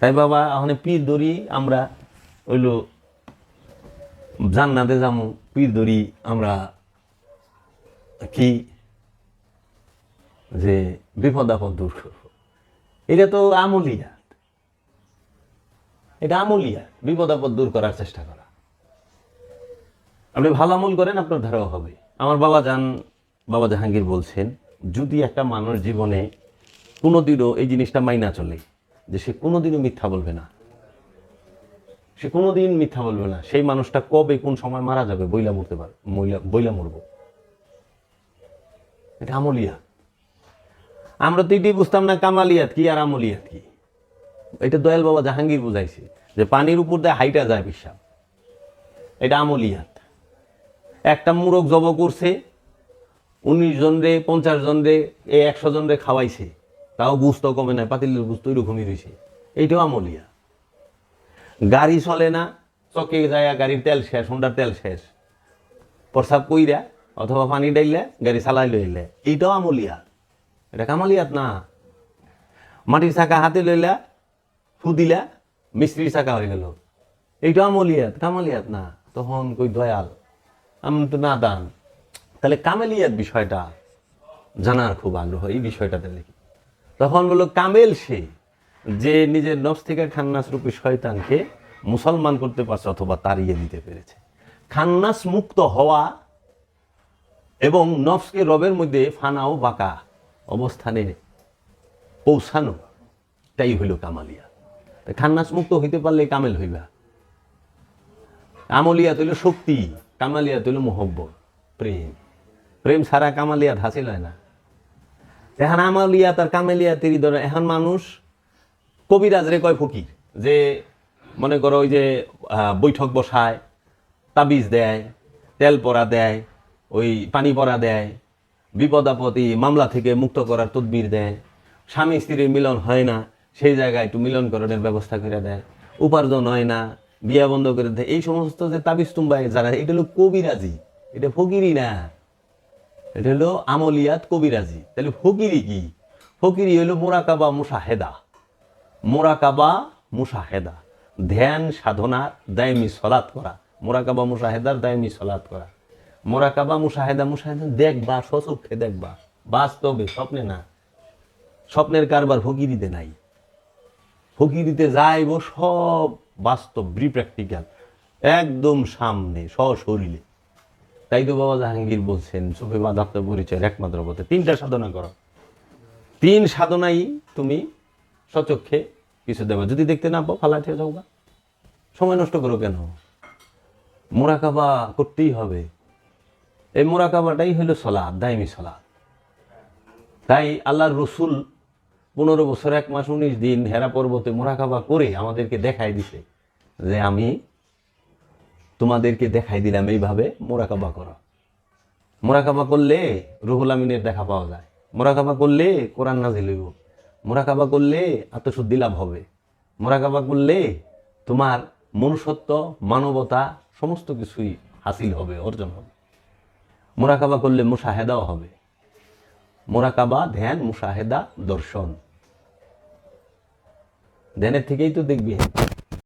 তাই বাবা ওখানে পীর ধরি আমরা হইল জান্নাতে যাব পীর ধরি আমরা কি? যে বিপদ আপদ দূর করব। এটা তো আমলিয়া এটা আমলিয়া বিপদ আপদ দূর করার চেষ্টা করা। আপনি ভালো আমল করেন, আপনার ধারাও হবে। আমার বাবা যান, বাবা জাহাঙ্গীর বলছেন, যদি একটা মানুষ জীবনে কোনোদিনও এই জিনিসটা মাইনা চলে যে সে কোনোদিনও মিথ্যা বলবে না। সে কোনোদিন মিথ্যা বলবে না। সেই মানুষটা কবে কোন সময় মারা যাবে, বইলা মরতে পার বইলা মরব। এটা আমলিয়া। আমরা তো এটি বুঝতাম না কামালিয়াত কি আর আমলিয়াত কি। এটা দয়াল বাবা জাহাঙ্গীর বুঝাইছে যে পানির উপর দিয়ে হাইটা যায় বিশ্বাস এটা আমলিয়াত। একটা মুরগ জব করছে, উনিশ জন রে, পঞ্চাশ জন রে এই একশো জন রে খাওয়াইছে। তাও গুস্ত কমে নাই, পাতিলের গুস্ত ওইরকমই রয়েছে। এইটাও আমলিয়া। গাড়ি চলে না, চকে যায়, গাড়ির তেল শেষ, হোন্ডার তেল শেষ। প্রসাব কইরা অথবা পানি ডাইলে গাড়ি চালাই লইলে। এইটাও আমলিয়া। এটা কামালিয়াত না। মাটির চাকা হাতে লইলা, ফু দিলা, মিস্ত্রির চাকা হয়ে গেল। এইটা আমলিয়াত, কামালিয়াত না। তখন কই দয়াল, আমি তো না দান তাহলে কামেলিয়াত বিষয়টা জানার খুব আগ্রহ, এই বিষয়টাতে লিখি। তখন বলল, কামেল সে, যে নিজের নফস থেকে খান্নাস রূপী শয়তানকে মুসলমান করতে পারছে অথবা তাড়িয়ে দিতে পেরেছে। খান্নাস মুক্ত হওয়া এবং নফসকে রবের মধ্যে ফানাও বাঁকা অবস্থানে পৌঁছানো তাই হইল কামালিয়া। খান্নাস মুক্ত হইতে পারলে কামেল হইবা। আমলিয়া তৈল শক্তি, কামালিয়া তৈল মোহব্বত, প্রেম। প্রেম ছাড়া কামালিয়াত হাসিল হয় না। এখন আমালিয়া তার কামেলিয়া তেরি ধরে, এখন মানুষ কবিরাজ রে কয় ফকির, যে মনে করো ওই যে বৈঠক বসায়, তাবিজ দেয়, তেল পরা দেয়, ওই পানি পরা দেয়, বিপদ মামলা থেকে মুক্ত করার তদবির দেয়, স্বামী স্ত্রীর মিলন হয় না, সেই জায়গায় একটু মিলনকরণের ব্যবস্থা করে দেয়, উপার্জন হয় না, বিয়া বন্ধ করে দেয়, এই সমস্ত যে তাবিজ তুম্বায় যারা এটা হলো কবিরাজি, এটা ফকিরি না। এটা হলো আমলিয়াত কবিরাজি। তাহলে ফকিরি কি? ফকিরি হলো মোরাকাবা মুসাহেদা মোরাকাবা মুসাহেদা ধ্যান, সাধনা, দায়মি সলাৎ করা। মোরাকাবা মুসাহেদার দায়মি সলাৎ করা। মোরাকাবা মুসাহেদা মুসাহেদা দেখবা, সচক্ষে দেখবা। বাস্তবে স্বপ্নে না। স্বপ্নের কারবার ফকিরিতে নাই। ফকিরিতে যাইব সব বাস্তব প্র্যাকটিক্যাল একদম সামনে, সশরীরে। তাই তো বাবা জাহাঙ্গীর বলছেন, সুফি মাধাপ্ত পরিচয়ের একমাত্র পথে। তিনটা সাধনা করো। তিন সাধনাই তুমি সচক্ষে কিছু দেবে। যদি দেখতে না পাও ফালা ঠিক যাও গা। সময় নষ্ট করো কেন? মোরাকাবা করতেই হবে। এই মোরাকাবাটাই হলো সলাদ দায়মি সলাদ তাই আল্লাহর রসুল পনেরো বছর, এক মাস, উনিশ দিন হেরা পর্বতে মোরাকাবা করে আমাদেরকে দেখাই দিছে যে আমি তোমাদেরকে দেখাই দিলাম এইভাবে মোরাকাবা করো। মোরাকাবা করলে রুহুল আমিনের দেখা পাওয়া যায়। মোরাকাবা করলে কোরআন নাজিল হইব। মোরাকাবা করলে আত্মশুদ্ধি লাভ হবে। মোরাকাবা করলে তোমার মনুষ্যত্ব, মানবতা সমস্ত কিছুই হাসিল হবে, অর্জন হবে। মোরাকাবা করলে মুশাহেদাও হবে। মোরাকাবা, ধ্যান, মুশাহেদা, দর্শন। ধ্যানের থেকেই তো দেখবি।